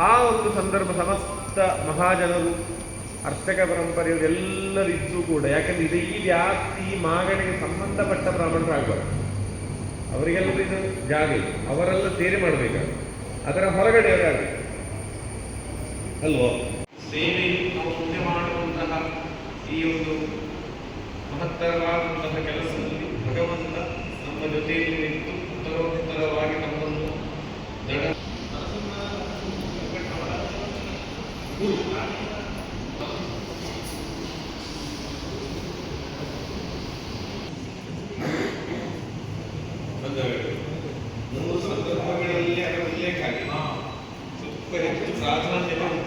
ಆ ಒಂದು ಸಂದರ್ಭ ಸಮಸ್ತ ಮಹಾಜನರು ಅರ್ಚಕ ಪರಂಪರೆಯವರು ಎಲ್ಲರಿದ್ದು ಕೂಡ ಯಾಕಂದ್ರೆ ಇದು ಈ ವ್ಯಾಪ್ತಿ ಈ ಮಾಗಣಿಗೆ ಸಂಬಂಧಪಟ್ಟ ಬ್ರಾಹ್ಮಣರಾಗಬಾರ್ದು ಅವರಿಗೆಲ್ಲರೂ ಇದು ಜಾಗ ಇದೆ ಅವರೆಲ್ಲ ಸೇರಿ ಮಾಡಬೇಕು ಅದರ ಹೊರಗಡೆ ಅವರಾಗಬೇಕು ಅಲ್ವೋ? ಸೇವೆಯನ್ನು ನಾವು ಮುಂದೆ ಮಾಡುವಂತಹ ಈ ಒಂದು ಮಹತ್ತರವಾದಂತಹ 反正，能够上这个外面医院，那个医院看的嘛，会啥子那些。